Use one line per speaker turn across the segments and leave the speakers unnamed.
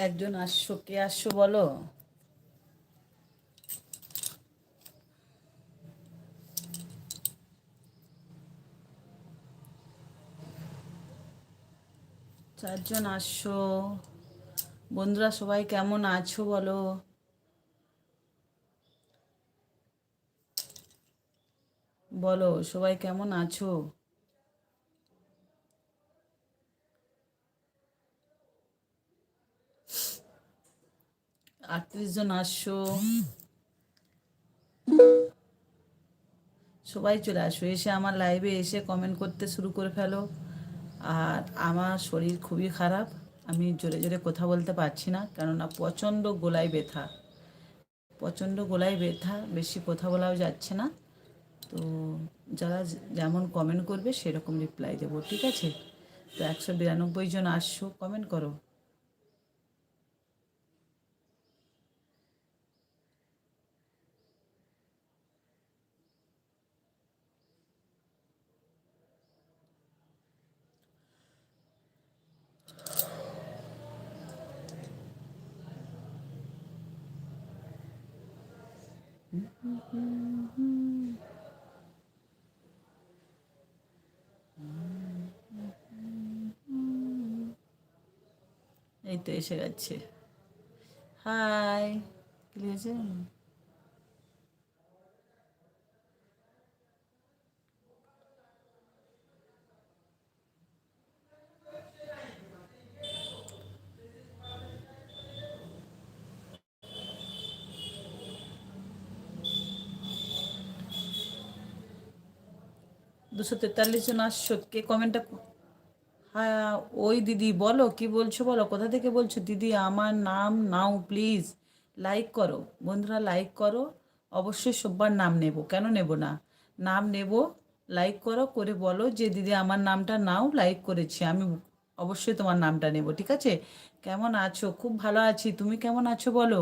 একজন আসছো, কে আসছো বলো? চারজন আসছো। বন্ধুরা সবাই কেমন আছো বলো? বলো, সবাই কেমন আছো? আটত্রিশ জন আসছো সবাই চলে আসো, এসে আমার লাইভে এসে কমেন্ট করতে শুরু করে ফেলো। আর আমার শরীর খুবই খারাপ, আমি জোরে জোরে কথা বলতে পারছি না, কেননা প্রচণ্ড গোলায় ব্যথা। প্রচণ্ড গোলায় ব্যথা, বেশি কথা বলাও যাচ্ছে না। তো যারা যেমন কমেন্ট করবে, সেরকম রিপ্লাই দেবো, ঠিক আছে? তো একশো বিরানব্বই জন আসছো কমেন্ট করো এই তো এসে গেছে। হাই লিখেছে দুশো তেতাল্লিশ জন আসছো। কে কমেন্টটা ওই দিদি বলো, কি বলছো বলো? কোথা থেকে বলছো? দিদি, আমার নাম নাও প্লিজ লাইক করো। বন্ধুরা লাইক করো। অবশ্যই সব্বার নাম নেব। কেন নেব না? নাম নেব লাইক করো, করে বলো যে, দিদি, আমার নামটা নাও লাইক করেছি। আমি অবশ্যই তোমার নামটা নেব, ঠিক আছে? কেমন আছো? খুব ভালো আছি। তুমি কেমন আছো বলো?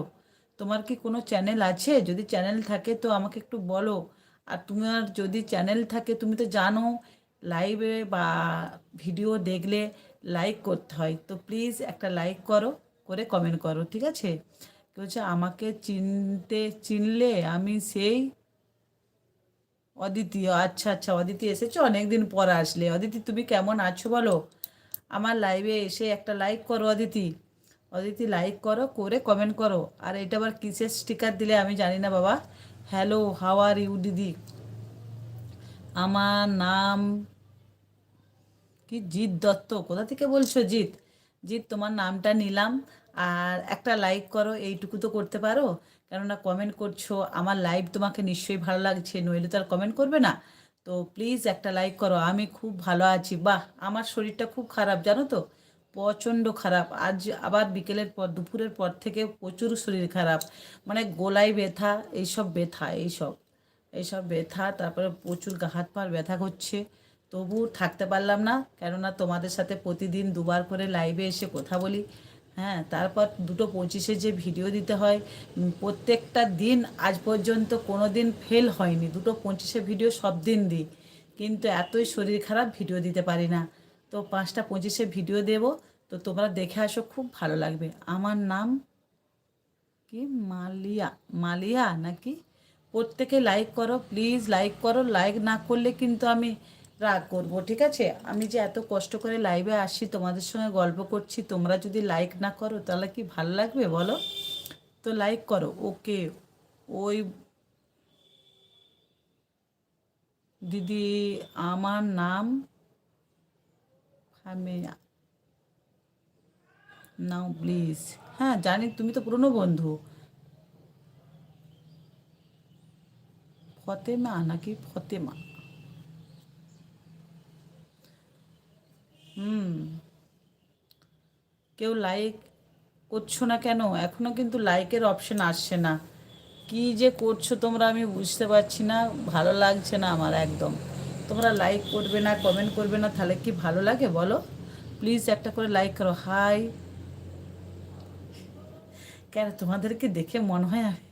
তোমার কি কোনো চ্যানেল আছে? যদি চ্যানেল থাকে তো আমাকে একটু বলো। আর তোমার যদি চ্যানেল থাকে, তুমি তো জানো লাইভে বা ভিডিও দেখলে লাইক করতে হয়। তো প্লিজ একটা লাইক করো, করে কমেন্ট করো, ঠিক আছে? কেউ হচ্ছে আমাকে চিনতে, চিনলে আমি সেই অদিতি আচ্ছা আচ্ছা অদিতি এসেছ? অনেকদিন পর আসলে। অদিতি, তুমি কেমন আছো বলো? আমার লাইভে এসে একটা লাইক করো, অদিতি। অদিতি লাইক করো, করে কমেন্ট করো। আর এটা আবার কিসের স্টিকার দিলে আমি জানি না বাবা। হ্যালো হাও আর ইউ দিদি? আমার নাম কি? জিৎ দত্ত। কোথা থেকে বলছো জিৎ? জিৎ, তোমার নামটা নিলাম আর একটা লাইক করো, এইটুকু তো করতে পারো। কেননা কমেন্ট করছ, আমার লাইভ তোমাকে নিশ্চয়ই ভালো লাগছে, নইলে তো আর কমেন্ট করবে না। তো প্লিজ একটা লাইক করো, আমি খুব ভালো আছি। বাহ, আমার শরীরটা খুব খারাপ, জানো তো? প্রচণ্ড খারাপ। আজ আবার বিকেলের পর, দুপুরের পর থেকে প্রচুর শরীর খারাপ। মানে গোলায় ব্যথা, এইসব ব্যথা, এইসব। এইসব ব্যথা, তারপরে প্রচুর হাত পার ব্যথা করছে। তবু থাকতে পারলাম না, কেননা তোমাদের সাথে প্রতিদিন দুবার করে লাইভে এসে কথা বলি। হ্যাঁ তারপর দুটো পঁচিশে যে ভিডিও দিতে হয় প্রত্যেকটা দিন আজ পর্যন্ত কোনো দিন ফেল হয়নি। দুটো পঁচিশে ভিডিও সব দিন দিই, কিন্তু এতই শরীর খারাপ ভিডিও দিতে পারি না। তো পাঁচটা পঁচিশে ভিডিও দেব, তো তোমরা দেখে আসো, খুব ভালো লাগবে। আমার নাম কি? মালিয়া মালিয়া নাকি? প্রত্যেকে লাইক করো প্লিজ লাইক করো লাইক না করলে কিন্তু আমি রাগ করব, ঠিক আছে? আমি যে এত কষ্ট করে লাইভে আসি তোমাদের সঙ্গে গল্প করছি, তোমরা যদি লাইক না করো, তাহলে কি ভালো লাগবে বলো? তো লাইক করো ওকে ওই দিদি, আমার নাম আমি নাও প্লিজ হ্যাঁ জানি, তুমি তো পুরনো বন্ধু। ফতেমা নাকি ফতেমা হুম। কেউ লাইক করছ না কেন? এখনও কিন্তু লাইকের অপশন আসছে না। কি যে করছ তোমরা আমি বুঝতে পারছি না। ভালো লাগছে না আমার একদম। তোমরা লাইক করবে না কমেন্ট করবে না, তাহলে কি ভালো লাগে বলো? প্লিজ একটা করে লাইক করো। হাই কেন তোমাদেরকে দেখে মনে হয় আমি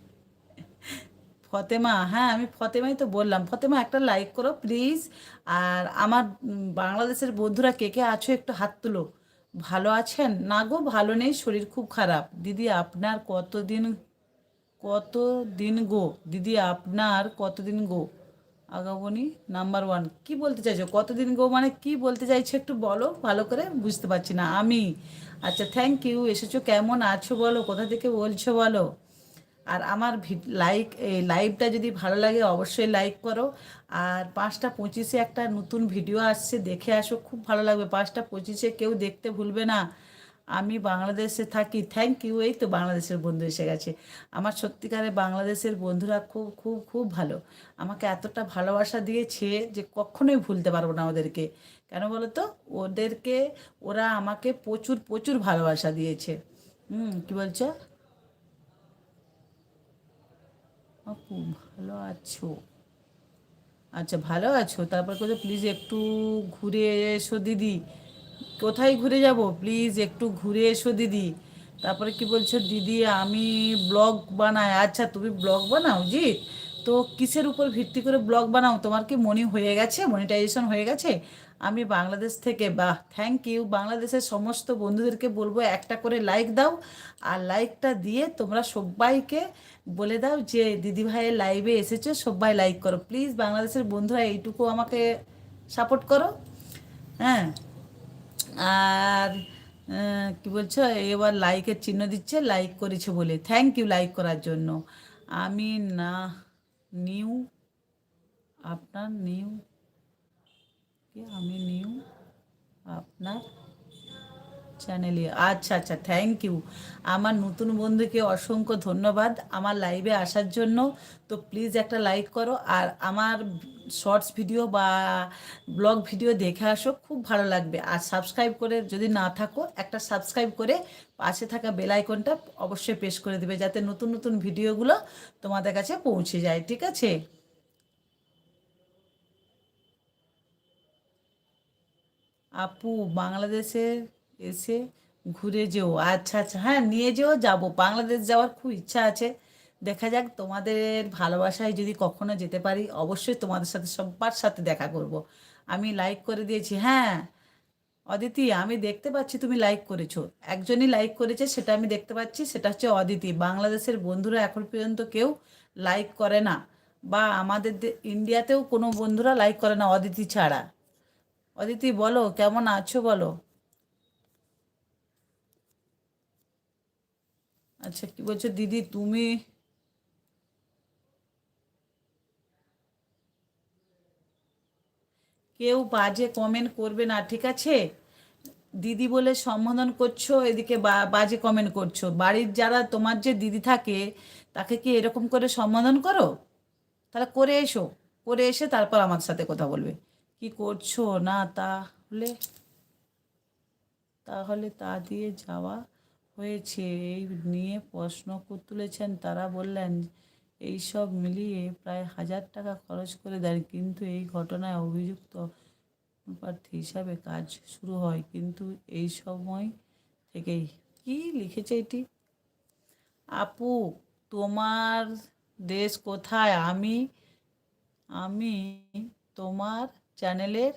ফতেমা হ্যাঁ আমি ফতেমাই তো বললাম। ফতেমা, একটা লাইক করো প্লিজ আর আমার বাংলাদেশের বন্ধুরা কে কে আছো, একটু হাত তুলো। ভালো আছেন? না গো, ভালো নেই, শরীর খুব খারাপ। দিদি, আপনার কতদিন কত দিন গো? দিদি, আপনার কতদিন গো? আগামনী নাম্বার ওয়ান কি বলতে চাইছো? কতদিন গো মানে কি বলতে চাইছো একটু বলো? ভালো করে বুঝতে পারছি না। আমি। আচ্ছা থ্যাংক ইউ এসেছ, কেমন আছো বলো? কোথা থেকে বলছো বলো? আর আমার লাইক এই লাইভটা যদি ভালো লাগে অবশ্যই লাইক করো। আর পাঁচটা পঁচিশে একটা নতুন ভিডিও আসছে, দেখে আসো, খুব ভালো লাগবে। পাঁচটা পঁচিশে কেউ দেখতে ভুলবে না। আমি বাংলাদেশে থাকি। থ্যাংক ইউ এই তো বাংলাদেশের বন্ধু এসে গেছে। আমার সত্যিকারে বাংলাদেশের বন্ধুরা খুব খুব খুব ভালো। আমাকে এতটা ভালোবাসা দিয়েছে যে কখনোই ভুলতে পারব না ওদেরকে। কেন বলো তো ওদেরকে, ওরা আমাকে প্রচুর প্রচুর ভালোবাসা দিয়েছে। হুম, কি বলছো? আপু ভালো আছো। আচ্ছা ভালো আছো? তারপর কোথাও প্লিজ একটু ঘুরে এসো, দিদি। কোথায় ঘুরে যাব? প্লিজ একটু ঘুরে এসো, দিদি। তারপরে কি বলছো, দিদি, আমি ব্লগ বানাই। আচ্ছা তুমি ব্লগ বানাও জি তো কিসের উপর ভিত্তি করে ব্লগ বানাও? তোমার কি মনি হয়ে গেছে? মনিটাইজেশন হয়ে গেছে? আমি বাংলাদেশ থেকে, বাহ থ্যাংক ইউ বাংলাদেশের সমস্ত বন্ধুদেরকে বলব, একটা করে লাইক দাও। আর লাইকটা দিয়ে তোমরা সবাইকে বলে দাও যে দিদিভাইয়ের লাইভে এসেছ, সবাই লাইক করো। প্লিজ বাংলাদেশের বন্ধুরা এইটুকু আমাকে সাপোর্ট করো। হ্যাঁ? আর কি বলছো? এবার লাইকের চিহ্ন দিচ্ছে লাইক করেছে বলে। থ্যাংক ইউ লাইক করার জন্য। আমি না নিউ, আপনার নিউ, কি? আমি নিউ, আপনার চ্যানেলে। আচ্ছা আচ্ছা থ্যাংক ইউ আমার নতুন বন্ধুকে অসংখ্য ধন্যবাদ। আমার লাইভে আসার জন্য। তো প্লিজ একটা লাইক করো। আর আমার শর্টস ভিডিও বা ব্লগ ভিডিও দেখে আসো, খুব ভালো লাগবে। আর সাবস্ক্রাইব করে যদি না থাকো, একটা সাবস্ক্রাইব করে পাশে থাকা বেল আইকনটা অবশ্যই প্রেস করে দেবে, যাতে নতুন নতুন ভিডিওগুলো তোমাদের কাছে পৌঁছে যায়, ঠিক আছে? আপু, বাংলাদেশে এসে ঘুরে যেও। আচ্ছা আচ্ছা হ্যাঁ নিয়ে যেও, যাব। বাংলাদেশ যাওয়ার খুব ইচ্ছা আছে। দেখা যাক তোমাদের ভালোবাসায় যদি কখনো যেতে পারি, অবশ্যই তোমাদের সাথে সবার সাথে দেখা করব। আমি লাইক করে দিয়েছি। হ্যাঁ অদিতি, আমি দেখতে পাচ্ছি তুমি লাইক করেছ। একজনই লাইক করেছে, সেটা আমি দেখতে পাচ্ছি। সেটা হচ্ছে অদিতি। বাংলাদেশের বন্ধুরা এখন পর্যন্ত কেউ লাইক করে না। বা আমাদের ইন্ডিয়াতেও কোনো বন্ধুরা লাইক করে না অদিতি ছাড়া। অদিতি, বলো, কেমন আছো বলো? আচ্ছা কি বলছো? দিদি, তুমি কেউ বাজে কমেন্ট করবে না, ঠিক আছে? দিদি বলে সম্বোধন করছ, এদিকে বাজে কমেন্ট করছ। বাড়ির যারা তোমার যে দিদি থাকে, তাকে কি এরকম করে সম্বোধন করো? তাহলে করে এসো, করে এসে তারপর আমার সাথে কথা বলবে। কি করছ? না, তাহলে তাহলে তা দিয়ে যাওয়া হয়েছে। এই নিয়ে প্রশ্ন তুলেছেন, তারা বললেন এই সব মিলিয়ে প্রায় হাজার টাকা খরচ করে দেন। কিন্তু এই ঘটনায় অভিযুক্ত প্রার্থী হিসাবে কাজ শুরু হয় কিন্তু এই সময় থেকেই। কি লিখেছে এটি? আপু, তোমার দেশ কোথায়? আমি আমি তোমার চ্যানেলের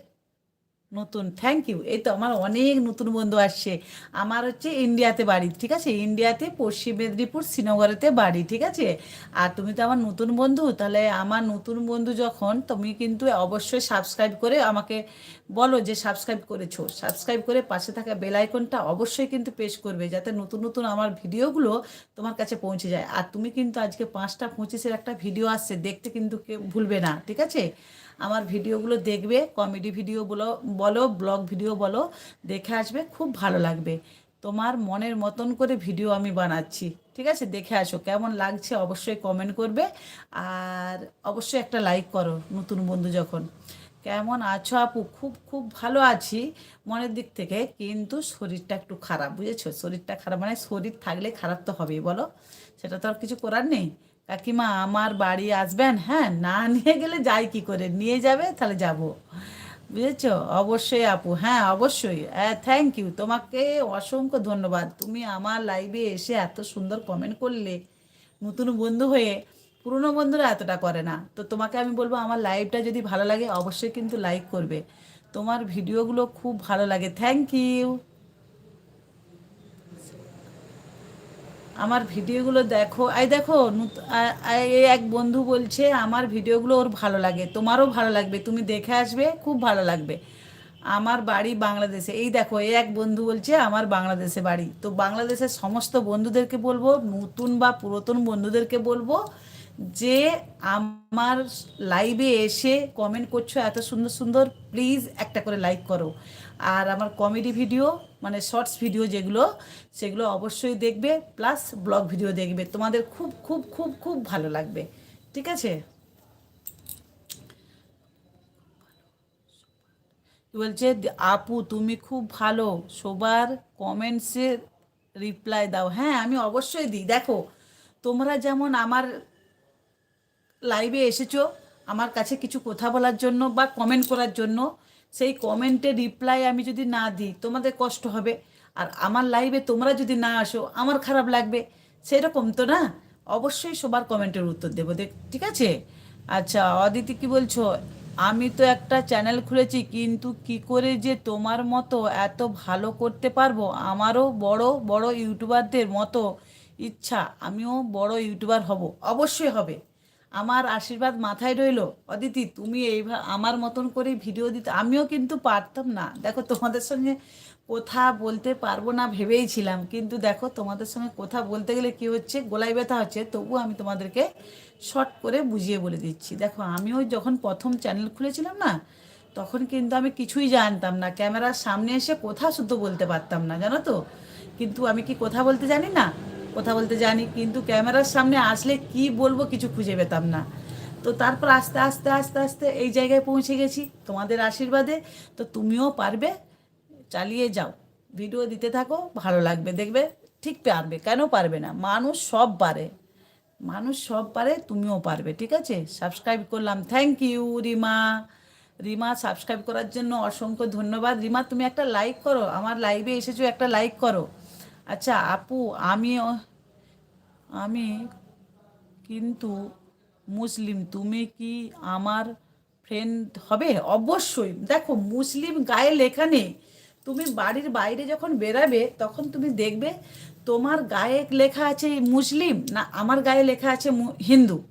নতুন। থ্যাংক ইউ এই তো আমার অনেক নতুন বন্ধু আসছে। আমার হচ্ছে ইন্ডিয়াতে বাড়ি, ঠিক আছে? ইন্ডিয়াতে পশ্চিম মেদিনীপুর, শ্রীনগরেতে বাড়ি, ঠিক আছে? আর তুমি তো আমার নতুন বন্ধু, তাহলে আমার নতুন বন্ধু যখন, তুমি কিন্তু অবশ্যই সাবস্ক্রাইব করে আমাকে বলো যে সাবস্ক্রাইব করেছ। সাবস্ক্রাইব করে পাশে থাকা বেল আইকনটা অবশ্যই কিন্তু পেশ করবে, যাতে নতুন নতুন আমার ভিডিওগুলো তোমার কাছে পৌঁছে যায়। আর তুমি কিন্তু আজকে পাঁচটা পঁচিশের একটা ভিডিও আসছে, দেখতে কিন্তু কেউ ভুলবে না, ঠিক আছে? আমার ভিডিওগুলো দেখবে কমেডি ভিডিও বলো বলো ব্লগ ভিডিও বলো, দেখে আসবে, খুব ভালো লাগবে। তোমার মনের মতন করে ভিডিও আমি বানাচ্ছি, ঠিক আছে? দেখে আসো, কেমন লাগছে অবশ্যই কমেন্ট করবে, আর অবশ্যই একটা লাইক করো নতুন বন্ধু যখন। কেমন আছো আপু? খুব খুব ভালো আছি মনের দিক থেকে, কিন্তু শরীরটা একটু খারাপ, বুঝেছ? শরীরটা খারাপ মানে শরীর থাকলে খারাপ তো হবেই, বলো? সেটা তো আর কিছু করার নেই? কাকিমা, আমার বাড়ি আসবেন? হ্যাঁ না নিয়ে গেলে যাই কি করে? নিয়ে যাবে, তাহলে যাব। বুঝেছ? অবশ্যই আপু হ্যাঁ অবশ্যই। হ্যাঁ থ্যাংক ইউ তোমাকে অসংখ্য ধন্যবাদ। তুমি আমার লাইভে এসে এত সুন্দর কমেন্ট করলে, নতুন বন্ধু হয়ে। পুরনো বন্ধুরা এতটা করে না। তো তোমাকে আমি বলব, আমার লাইভটা যদি ভালো লাগে, অবশ্যই কিন্তু লাইক করবে। তোমার ভিডিওগুলো খুব ভালো লাগে। থ্যাংক ইউ আমার ভিডিওগুলো দেখো। এই দেখো এই এক বন্ধু বলছে, আমার ভিডিওগুলো ওর ভালো লাগে, তোমারও ভালো লাগবে, তুমি দেখে আসবে, খুব ভালো লাগবে। আমার বাড়ি বাংলাদেশে। এই দেখো এই এক বন্ধু বলছে, আমার বাংলাদেশে বাড়ি। তো বাংলাদেশের সমস্ত বন্ধুদেরকে বলব, নতুন বা পুরাতন বন্ধুদেরকে বলব, যে আমার লাইভে এসে কমেন্ট করছ, এত সুন্দর সুন্দর প্লিজ একটা করে লাইক করো। আর আমার কমেডি ভিডিও মানে শর্টস ভিডিও যেগুলো, সেগুলো অবশ্যই দেখবে প্লাস ব্লগ ভিডিও দেখবে। তোমাদের খুব খুব খুব খুব ভালো লাগবে। ঠিক আছে? বলছে? আপু, তুমি খুব ভালো। সবার কমেন্টসের রিপ্লাই দাও। হ্যাঁ আমি অবশ্যই দিই। দেখো, তোমরা যেমন আমার লাইভে এসেছ, আমার কাছে কিছু কথা বলার জন্য বা কমেন্ট করার জন্য সেই কমেন্টে রিপ্লাই আমি যদি না দিই, তোমাদের কষ্ট হবে। আর আমার লাইভে তোমরা যদি না আসো, আমার খারাপ লাগবে। সেরকম তো না? অবশ্যই সবার কমেন্টের উত্তর দেবো। দেখ, ঠিক আছে? আচ্ছা অদিতি কি বলছো? আমি তো একটা চ্যানেল খুলেছি, কিন্তু কি করে যে তোমার মতো এত ভালো করতে পারব? আমারও বড় বড় ইউটিউবারদের মতো ইচ্ছা। আমিও বড় ইউটিউবার হব। অবশ্যই হবে। আমার আশীর্বাদ মাথায় রইল। অদিতি, তুমি এইভাবে আমার মতন করে ভিডিও দিতে আমিও কিন্তু পারতাম না। দেখো, তোমাদের সঙ্গে কথা বলতে পারব না ভেবেই ছিলাম। কিন্তু দেখো, তোমাদের সঙ্গে কথা বলতে গেলে কি হচ্ছে? গোলায় ব্যথা হচ্ছে। তবু আমি তোমাদেরকে শর্ট করে বুঝিয়ে বলে দিচ্ছি। দেখো, আমিও যখন প্রথম চ্যানেল খুলেছিলাম না, তখন কিন্তু আমি কিছুই জানতাম না। ক্যামেরার সামনে এসে কথা শুদ্ধ বলতে পারতাম না, জানো তো? কিন্তু আমি কি কথা বলতে জানি না? কথা বলতে জানি, কিন্তু ক্যামেরার সামনে আসলে কি বলব কিছু খুঁজে পেতাম না। তো তারপর আস্তে আস্তে আস্তে আস্তে এই জায়গায় পৌঁছে গেছি, তোমাদের আশীর্বাদে। তো তুমিও পারবে, চালিয়ে যাও। ভিডিও দিতে থাকো, ভালো লাগবে, দেখবে ঠিক পারবে, কেন পারবে না? মানুষ সব পারে। মানুষ সব পারে, তুমিও পারবে, ঠিক আছে? সাবস্ক্রাইব করলাম thank you Rima. Rima subscribe করার জন্য অসংখ্য ধন্যবাদ। রিমা, তুমি একটা লাইক করো, আমার লাইভে এসেছ, একটা লাইক করো। আচ্ছা আপু আমি আমি কিন্তু মুসলিম, তুমি কি আমার ফ্রেন্ড হবে? অবশ্যই। দেখো, মুসলিম গায়ে লেখা নেই। তুমি বাড়ির বাইরে যখন বেরাবে, তখন তুমি দেখবে তোমার গায়ে লেখা আছে মুসলিম না আমার গায়ে লেখা আছে হিন্দু।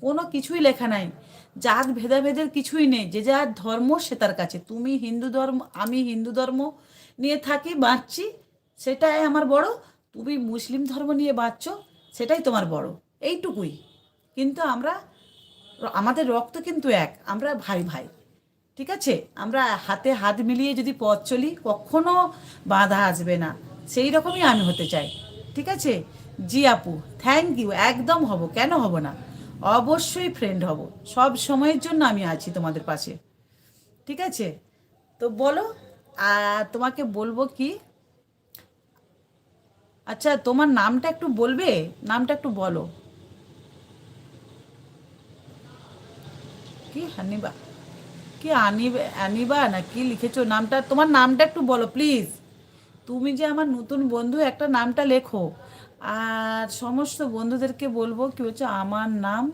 কোনো কিছুই লেখা নাই। জাত ভেদাভেদের কিছুই নেই। যে যার ধর্ম, সে তার কাছে। তুমি হিন্দু ধর্ম, আমি হিন্দু ধর্ম নিয়ে থাকি, বাঁচছি, সেটাই আমার বড়। তুমি মুসলিম ধর্ম নিয়ে বাঁচছ। সেটাই তোমার বড়। এইটুকুই। কিন্তু আমরা, আমাদের রক্ত কিন্তু এক, আমরা ভাই ভাই। ঠিক আছে? আমরা হাতে হাত মিলিয়ে যদি পথ চলি, কখনো বাধা আসবে না। সেই রকমই আমি হতে চাই। ঠিক আছে? জি আপু থ্যাংক ইউ একদম হব। কেন হব না? অবশ্যই ফ্রেন্ড হব। সব সময়ের জন্য আমি আছি তোমাদের পাশে। ঠিক আছে? তো বলো তোমাকে বলব কি আচ্ছা তোমার নামটা একটু বলবে? নামটা একটু বলো। কি হানিবা? কি আনিবা আনিবা না কি লিখেছো? নামটা, তোমার নামটা একটু বলো প্লিজ তুমি যে আমার নতুন বন্ধু, একটা নামটা লেখো। আর সমস্ত বন্ধুদেরকে বলব, কি হচ্ছে আমার নাম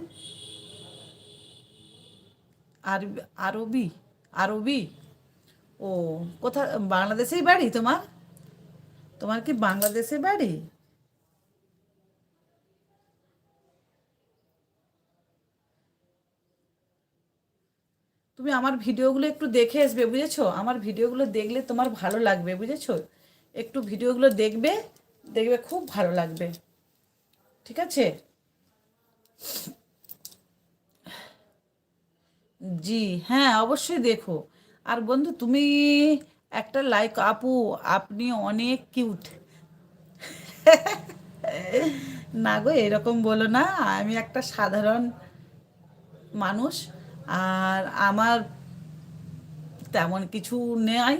আরবি আরবি আরবি। ও, কোথা, বাংলাদেশেই বাড়ি তোমার? তোমার কি বাংলাদেশে বাড়ি? তুমি আমার ভিডিওগুলো একটু দেখে আসবে, বুঝেছ? আমার ভিডিওগুলো দেখলে তোমার ভালো লাগবে, বুঝেছ? একটু ভিডিওগুলো দেখবে দেখবে খুব ভালো লাগবে। ঠিক আছে? জি হ্যাঁ অবশ্যই দেখো। আর বন্ধু, তুমি একটা লাইক আপু, আপনি অনেক কিউট না গো, এরকম বলো না। আমি একটা সাধারণ মানুষ, আর আমার তেমন কিছু নেই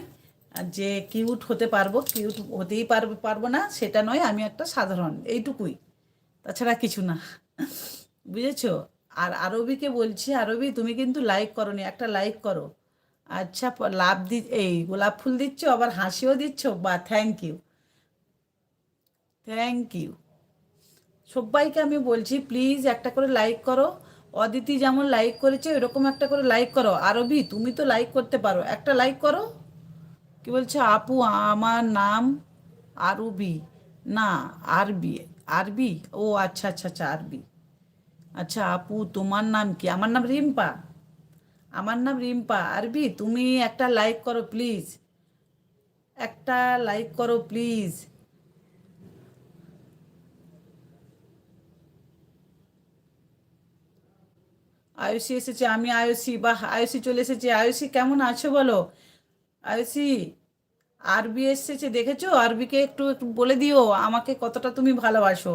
যে কিউট হতে পারব কিউট হতেই পারব পারব না, সেটা নয়, আমি একটা সাধারণ, এইটুকুই। তাছাড়া কিছু না। বুঝেছ? আর আরবিকে বলছি, আরবি, তুমি কিন্তু লাইক করো একটা লাইক করো। আচ্ছা লাভ দি, এই গোলাপ ফুল দিচ্ছ, আবার হাসিও দিচ্ছ? বা থ্যাংক ইউ থ্যাংক ইউ সবাইকে আমি বলছি প্লিজ একটা করে লাইক করো। অদিতি যেমন লাইক করেছে এরকম একটা করে লাইক করো। আরবি, তুমি তো লাইক করতে পারো। একটা লাইক করো। কি বলছে? আপু, আমার নাম আরবি। না, আরবি আরবি? ও আচ্ছা আচ্ছা আচ্ছা আরবি। আচ্ছা আপু, তোমার নাম কি? আমার নাম রিম্পা। আমার নাম রিম্পা। আরবি, তুমি একটা লাইক করো প্লিজ একটা লাইক করো প্লিজ আয়ুষি এসেছে, আমি আয়ুষি। বাহ, আয়ুষি চলে এসেছে। আয়ুষি, কেমন আছো বলো? আয়ুষি, আরবি এসেছে, দেখেছ? আরবিকে একটু একটু বলে দিও, আমাকে কতটা তুমি ভালোবাসো।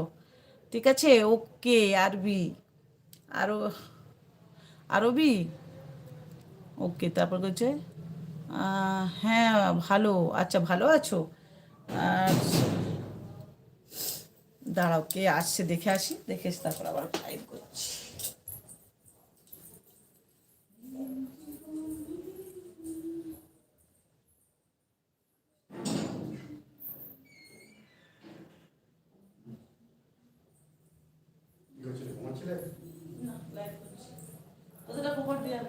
ঠিক আছে? ওকে, আরবি। আরও, আরবি? ওকে তারপর হচ্ছে হ্যাঁ ভালো আচ্ছা ভালো আছো? দাঁড়াও কে আসছে দেখে আসি দেখে এসে তারপর আবার ফাইল করছি। কতটা খবর দিয়ে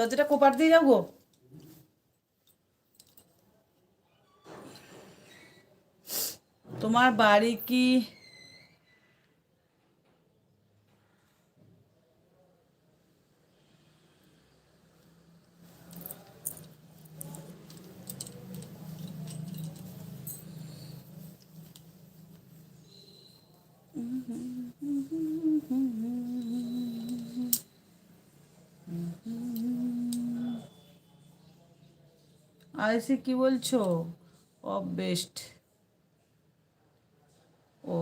দরজাটা কোপার দিয়ে যাব? তোমার বাড়ি কি আইসি কি বলছো? অফ বেস্ট ও।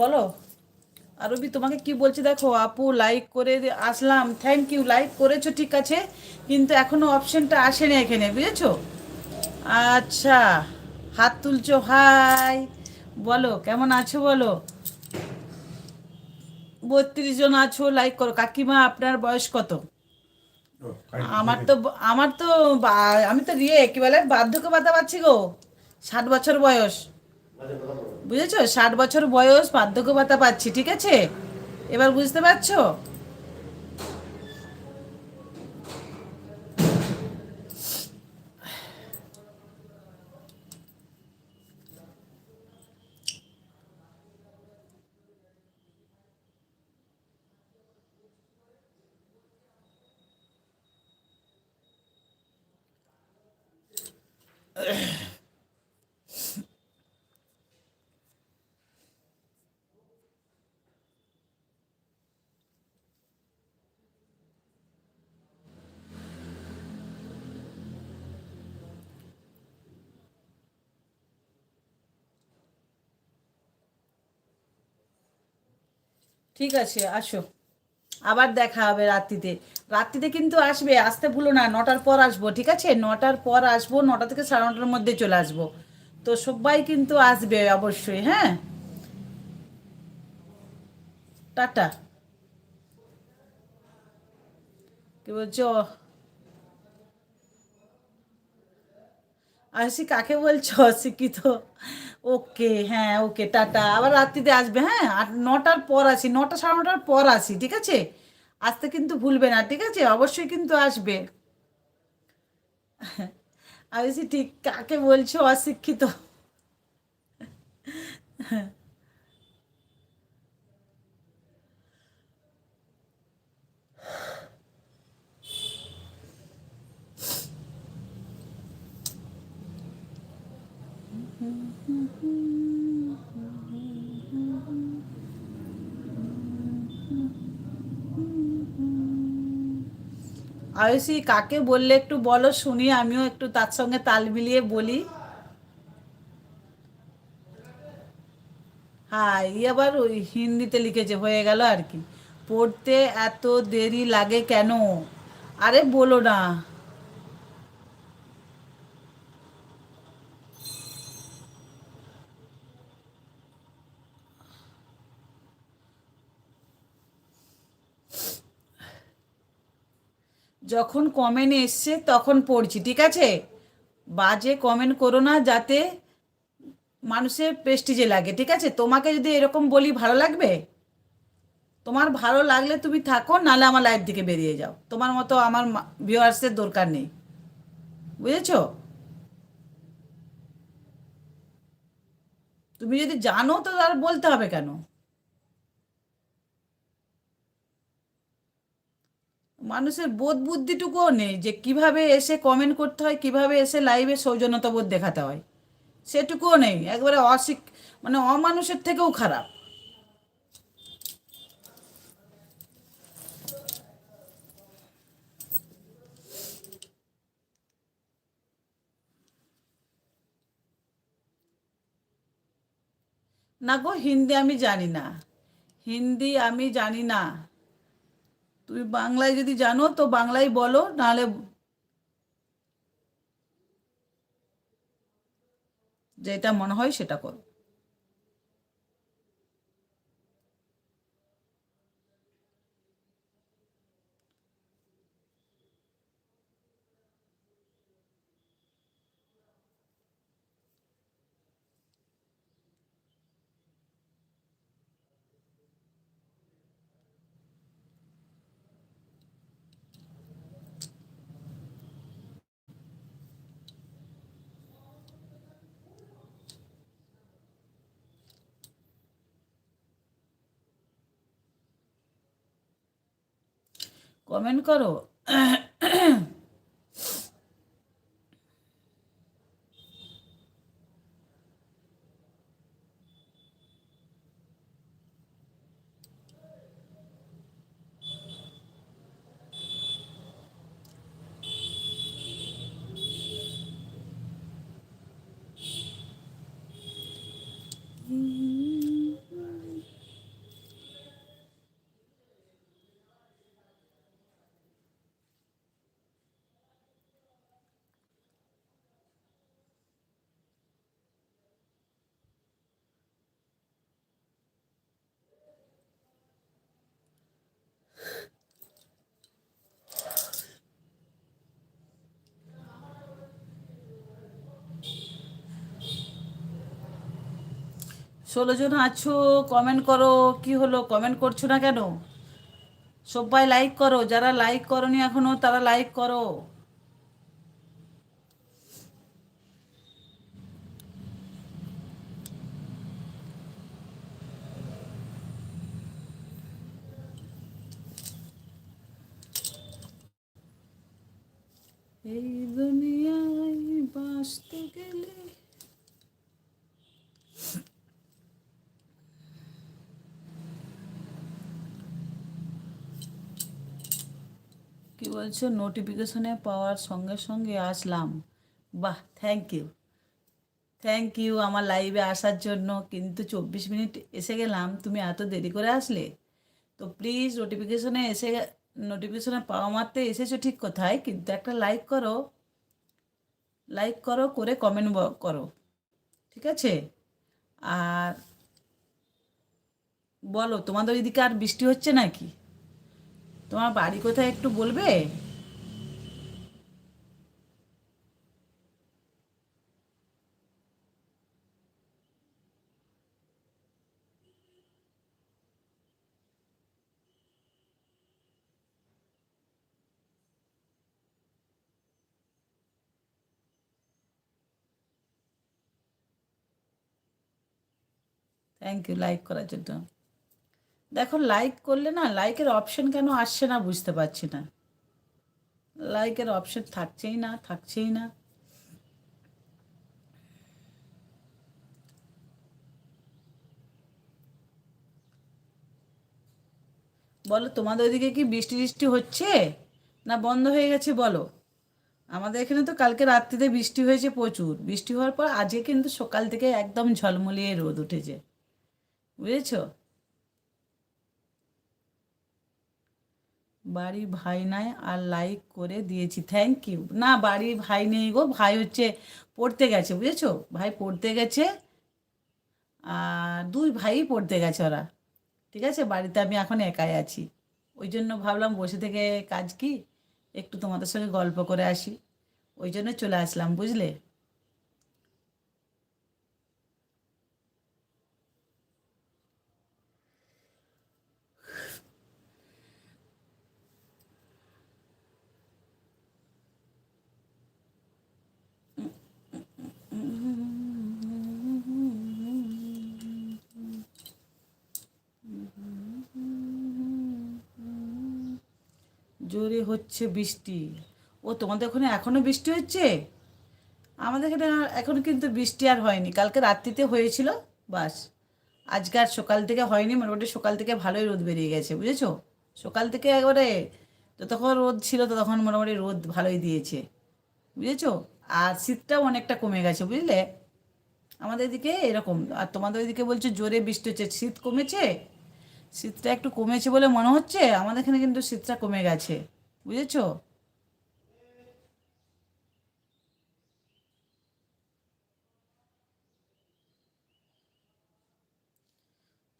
বলো, আরবি তোমাকে কি বলছি দেখো, আপু লাইক করে আসলাম থ্যাংক ইউ লাইক করেছ, ঠিক আছে, কিন্তু এখনও অপশনটা আসেনি এখানে, বুঝেছ? আচ্ছা হাত তুলছো হাই বলো কেমন আছো বলো? বত্রিশ জন আছো লাইক করো। কাকিমা আপনার বয়স কত? আমার তো আমার তো আমি তো রিয়ে কি বলে? বার্ধক্য ভাতা পাচ্ছি গো। ষাট বছর বয়স। বুঝেছ? ষাট বছর বয়স বার্ধক্য ভাতা পাচ্ছি ঠিক আছে? এবার বুঝতে পারছ? ঠিক আছে আসো। আবার দেখা হবে রাত্রিতে। রাত্রিতে কিন্তু আসবে, আসতে ভুলো না, নটার পর আসব, ঠিক আছে? নটার পর আসব, নটা থেকে সাড়ে নটার মধ্যে চলে আসব। তো সবাই কিন্তু আসবে অবশ্যই হ্যাঁ? টাটা। কি বলছো? আসি কাকে বলছো? অশিক্ষিত ওকে হ্যাঁ ওকে, টাটা। আবার রাত্রিতে আসবে হ্যাঁ? আর নটার পর আসি, নটা, সাড়ে নটার পর আসি, ঠিক আছে? আসতে কিন্তু ভুলবে না ঠিক আছে? অবশ্যই কিন্তু আসবে। আমি ঠিক কাকে বলছো? অশিক্ষিত। আয়ুষি, কাকে বললে একটু বলো, শুনি, আমিও একটু তার সঙ্গে তাল মিলিয়ে বলি। হ্যাঁ ই আবার ওই হিন্দিতে লিখেছে, হয়ে গেল আর কি। পড়তে এত দেরি লাগে কেন? আরে বলো না। যখন কমেন্ট এসছে তখন পড়ছি, ঠিক আছে? বাজে কমেন্ট করো না যাতে মানুষের প্রেস্টিজে লাগে, ঠিক আছে? তোমাকে যদি এরকম বলি ভালো লাগবে? তোমার ভালো লাগলে তুমি থাকো নালে আমার লাইফ থেকে বেরিয়ে যাও। তোমার মতো আমার ভিউয়ার্সের দরকার নেই। বুঝেছ? তুমি যদি জানো তো আর বলতে হবে কেন? মানুষের বোধ বুদ্ধিটুকুও নেই যে কীভাবে এসে কমেন্ট করতে হয়, কীভাবে এসে লাইভে সৌজন্যতা বোধ দেখাতে হয়। সেটুকুও নেই, একবারে অশিক মানে অমানুষের থেকেও খারাপ। না গো, হিন্দি আমি জানি না। হিন্দি আমি জানি না। তুমি বাংলায় যদি জানো তো বাংলায় বলো নাহলে যেটা মনে হয় সেটা করো। কমেন্ট করো ষোলো জন আছো কমেন্ট করো, কি হলো কমেন্ট করছ না কেন? সবাই লাইক করো, যারা লাইক করনি এখনও, তারা লাইক করো। এই দুনিয়ায় বাঁচতে গেলে কি বলছো নোটিফিকেশনে পাওয়ার সঙ্গে সঙ্গে আসলাম। বাহ থ্যাংক ইউ থ্যাংক ইউ আমার লাইভে আসার জন্য, কিন্তু চব্বিশ মিনিট এসে গেলাম, তুমি এত দেরি করে আসলে? তো প্লিজ নোটিফিকেশনে এসে নোটিফিকেশনে পাওয়া মারতে এসেছ ঠিক কোথায়? কিন্তু একটা লাইক করো লাইক করো, করে কমেন্ট করো, ঠিক আছে? আর বলো, তোমাদের ওইদিকে আর বৃষ্টি হচ্ছে নাকি? তোমার বাড়ি কোথায় একটু বলবে? থ্যাংক ইউ লাইক করার জন্য। দেখো লাইক করলে না লাইকের অপশন কেন আসছে না বুঝতে পারছি না। লাইকের অপশন থাকছেই না থাকছেই না। বলো, তোমাদের ওইদিকে কি বৃষ্টি বৃষ্টি হচ্ছে? না বন্ধ হয়ে গেছে, বলো। আমাদের এখানে তো কালকে রাত্রিতে বৃষ্টি হয়েছে প্রচুর। বৃষ্টি হওয়ার পর আজকে কিন্তু সকাল থেকে একদম ঝলমলিয়ে রোদ উঠেছে। বুঝেছ? বাড়ি ভাই নাই, আর লাইক করে দিয়েছি। থ্যাংক ইউ না বাড়ি ভাই নেই গো, ভাই হচ্ছে পড়তে গেছে, বুঝেছ? ভাই পড়তে গেছে, আর দুই ভাই পড়তে গেছে ওরা। ঠিক আছে? বাড়িতে আমি এখন একাই আছি। ওই জন্য ভাবলাম বসে থেকে কাজ কি? একটু তোমাদের সঙ্গে গল্প করে আসি। ওই জন্য চলে আসলাম, বুঝলে? জোরে হচ্ছে বৃষ্টি। ও, তোমাদের ওখানে এখনও বৃষ্টি হচ্ছে? আমাদের এখানে এখন কিন্তু বৃষ্টি আর হয়নি। কালকে রাত্রিতে হয়েছিল, বাস। আজকে আর সকাল থেকে হয়নি, মোটামুটি সকাল থেকে ভালোই রোদ বেরিয়ে গেছে, বুঝেছ? সকাল থেকে একবারে যতক্ষণ রোদ ছিল ততক্ষণ মোটামুটি রোদ ভালোই দিয়েছে, বুঝেছ? আর শীতটাও অনেকটা কমে গেছে, বুঝলে? আমাদের এদিকে এরকম। আর তোমাদের ওইদিকে বলছে জোরে বৃষ্টি হচ্ছে। শীত কমেছে? শীতটা একটু কমেছে বলে মনে হচ্ছে? আমাদের এখানে কিন্তু শীতটা কমে গেছে। বুঝেছ?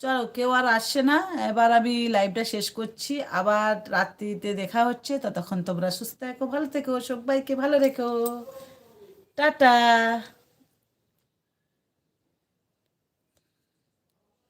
চলো, কেউ আর আসছে না। এবার আমি লাইভটা শেষ করছি। আবার রাত্রিতে দেখা হচ্ছে। ততক্ষণ তোমরা সুস্থ থেকো, ভালো থেকো, সবাইকে ভালো রেখো। টাটা!